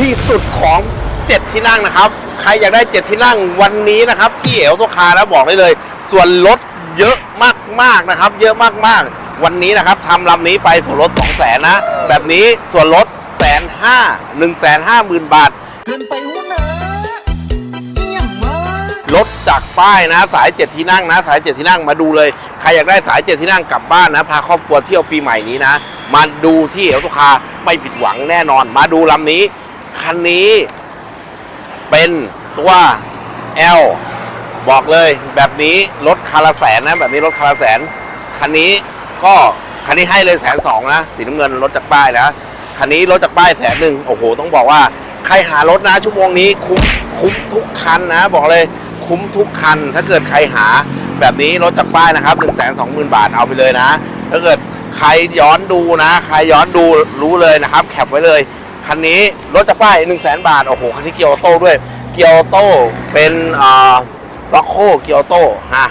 ที่สุดของ 7 ที่นั่งนะครับ ใครอยากได้ 7 ที่นั่งวันนี้นะครับ ที่เอลตัวคาแล้วบอกได้เลย ส่วนลดเยอะมากๆนะครับ เยอะมากๆ วันนี้นะครับทำลำนี้ไปส่วนลด2 0 0แสนนะ แบบนี้ส่วนลดแสนห้าหนึ่งแสนห้าหมื่นบาทเกินไปหัวหนาเยี่ยมมากรถจากป้ายนะ สายเจ็ดที่นั่งนะ สายเจ็ดที่นั่งมาดูเลย ใครอยากได้สายเจ็ดที่นั่งกลับบ้านนะ พาครอบครัวเที่ยวปีใหม่นี้นะ มาดูที่เอลตุคาไม่ผิดหวังแน่นอน มาดูลำนี้ คันนี้ เป็นตัว L บอกเลยแบบนี้รถคาราแสนนะ แบบนี้รถคาราแสน คันนี้ก็คันนี้ให้เลยแสนสองนะสีน้ำเงินรถจากป้ายนะคันนี้รถจากป้ายแสนหนึ่งโอ้โห ต้องบอกว่า ใครหารถนะชั่วโมงนี้คุ้มคุ้มทุกคันนะ บอกเลยคุ้มทุกคัน ถ้าเกิดใครหาแบบนี้รถจากป้ายนะครับ1นึ่งแสนสองหมื่นบาทเอาไปเลยนะ ถ้าเกิดใครย้อนดูนะ ใครย้อนดูรู้เลยนะครับ แคปไว้เลย คันนี้รถจากป้าย1นึ่งแสนบาท โอ้โห คันนี้เกียร์ออโต้ด้วย เกียร์ออโต้เป็นอ่อล็อกโคเกียร์ออโต้ฮะ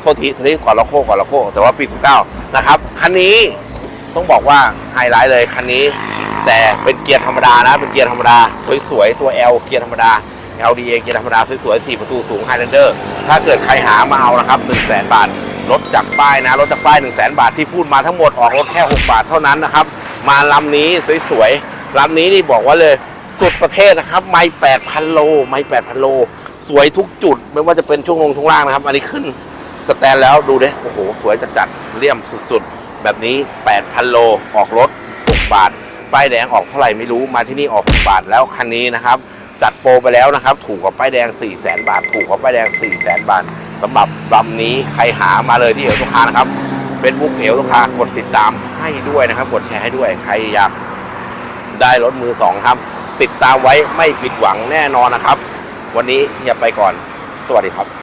โทษทีทษทีก่อนล็อกโคก่อนล็อกโคแต่ว่าปี19นะครับ คันนี้ต้องบอกว่าไฮไลท์เลยคันนี้ แต่เป็นเกียร์ธรรมดานะ เป็นเกียร์ธรรมดา สวยๆ ตัว L เกียร์ธรรมดา LDA เกียร์ธรรมดาสวยๆ4ประตูสูง Highlander ถ้าเกิดใครหามาเอานะครับ1 0 0 0 0 0 บาท รถจากป้ายนะ รถจากป้าย 1 0 0 0 0 0 บาทที่พูดมาทั้งหมดออกรถแค่ 6 บาทเท่านั้นนะครับ มาลำนี้สวยๆลำนี้นี่บอกว่าเลยสุดประเทศนะครับ ไม่8,000โล ไม่8,000โล สวยทุกจุด ไม่ว่าจะเป็นช่วงลงช่วงล่างนะครับ อันนี้ขึ้นสแตนแล้วดูดิโอ้โห สวยจัดๆเลี่ยมสุดๆ แบบนี้ 8,000 โล ออกรถ 6 บาท ป้ายแดงออกเท่าไหร่ไม่รู้ มาที่นี่ออก6บาท แล้วคันนี้นะครับ จัดโปรไปแล้วนะครับ ถูกกว่าป้ายแดง 4 0 0 0 0 0 บาท ถูกกว่าป้ายแดง 4 0 0 0 0 0 บาทสำหรับลำนี้ใครหามาเลยที่เอวตุกคานะครับ เป็นบุ๊กเหวตุกคากดติดตามให้ด้วยนะครับ กดแชร์ให้ด้วย ใครอยากได้รถมือสองครับ ติดตามไว้ไม่ผิดหวังแน่นอนนะครับ วันนี้อย่าไปก่อน สวัสดีครับ